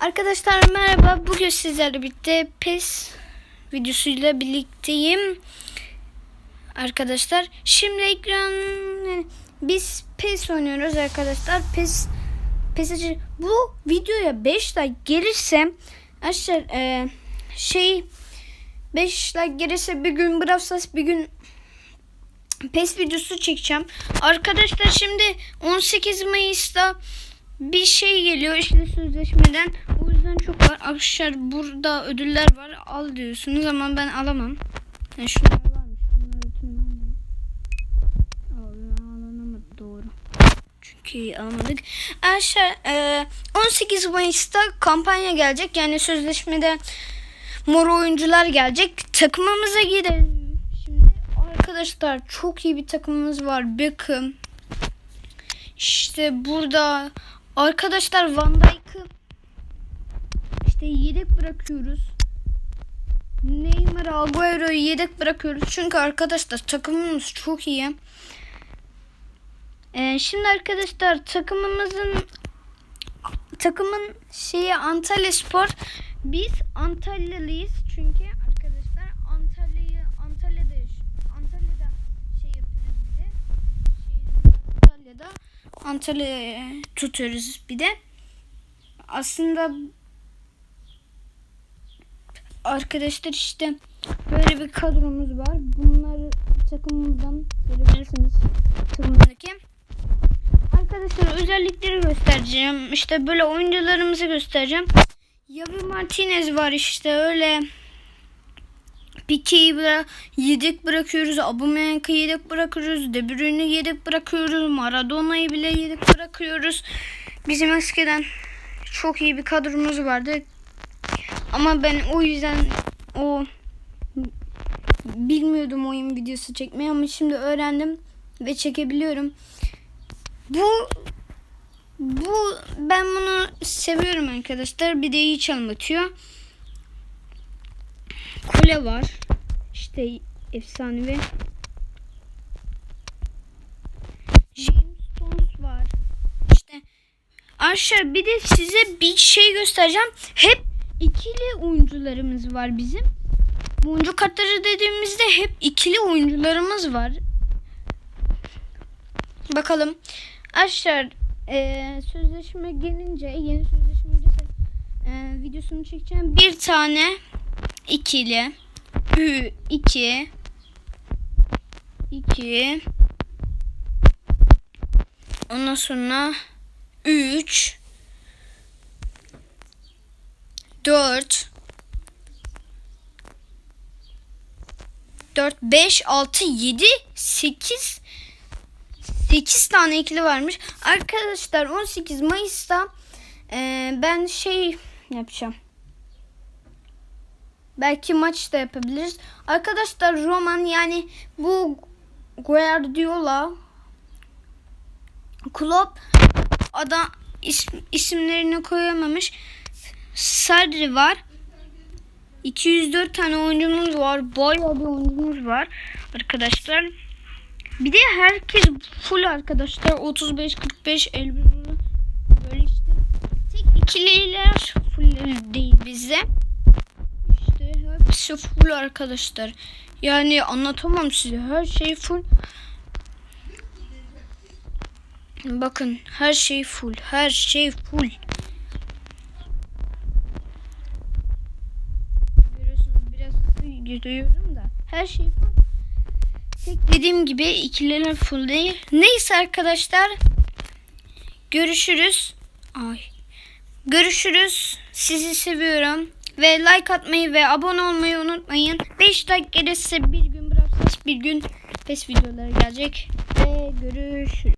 Arkadaşlar merhaba. Bugün sizlerle birlikte PES videosuyla birlikteyim. Arkadaşlar şimdi ekran yani biz PES oynuyoruz arkadaşlar. PES PES bu videoya 5 like gelirse arkadaşlar e, şey 5 like gelirse bir gün Brawl bir gün PES videosu çekeceğim. Arkadaşlar şimdi 18 Mayıs'ta bir şey geliyor işte sözleşmeden. O yüzden çok var. Arkadaşlar burada ödüller var. Al diyorsunuz ama ben alamam. Yani şunlar varmış. Almayayım. Aa, alınamadı doğru. Çünkü alamadık. Arkadaşlar e, 18 Mayıs'ta kampanya gelecek. Yani sözleşmede mor oyuncular gelecek. Takımımıza gidelim. Şimdi arkadaşlar çok iyi bir takımımız var. Beckham. İşte burada arkadaşlar Van Dijk'ı işte yedek bırakıyoruz. Neymar, Agüero'yu yedek bırakıyoruz. Çünkü arkadaşlar takımımız çok iyi. Ee, şimdi arkadaşlar takımımızın takımın şeyi Antalya Spor. Biz Antalyalıyız çünkü arkadaşlar Antalya'yı Antalya'da Antalya'da şey yapıyoruz bir de. Şehrimiz Antalya'da Antalya'yı tutuyoruz bir de. Aslında arkadaşlar işte böyle bir kadromuz var. Bunları takımımızdan görebilirsiniz takımdaki. Arkadaşlar özellikleri göstereceğim. İşte böyle oyuncularımızı göstereceğim. Yavi Martinez var işte öyle. Pique'yi bıra yedek bırakıyoruz. Aubameyang'ı yedek bırakıyoruz. De Bruyne'i yedek bırakıyoruz. Maradona'yı bile yedek bırakıyoruz. Bizim eskiden çok iyi bir kadromuz vardı. Ama ben o yüzden o bilmiyordum oyun videosu çekmeyi ama şimdi öğrendim ve çekebiliyorum. Bu bu ben bunu seviyorum arkadaşlar. Bir de iyi anlatıyor. Kule var. İşte efsanevi. James Stones var. İşte Arkadaşlar bir de size bir şey göstereceğim. Hep ikili oyuncularımız var bizim. Bu oyuncu kartları dediğimizde hep ikili oyuncularımız var. Bakalım. Arkadaşlar eee sözleşme gelince yeni sözleşme gelirse eee, videosunu çekeceğim. Bir tane ikili ü iki iki ondan sonra 3 4 4 5 6 7 8 8 tane ikili varmış. Arkadaşlar 18 Mayıs'ta e, ben şey yapacağım. Belki maç da yapabiliriz. Arkadaşlar Roman yani bu Guardiola Klopp adam isim, isimlerini koyamamış. Sadri var. 204 tane oyuncumuz var. Bayağı bir oyuncumuz var arkadaşlar. Bir de herkes full arkadaşlar. 35 45 51 böyle işte. Tek ikililer full değil bizde. İşte hepsi full arkadaşlar. Yani anlatamam size. Her şey full. Bakın her şey full. Her şey full. Gidiyorum da. Her şey full. Tek dediğim gibi ikililer full değil. Neyse arkadaşlar. Görüşürüz. Ay. Görüşürüz. Sizi seviyorum. Ve like atmayı ve abone olmayı unutmayın. 5 like gelirse bir gün bıraksanız bir gün pes videoları gelecek. Ve görüşürüz.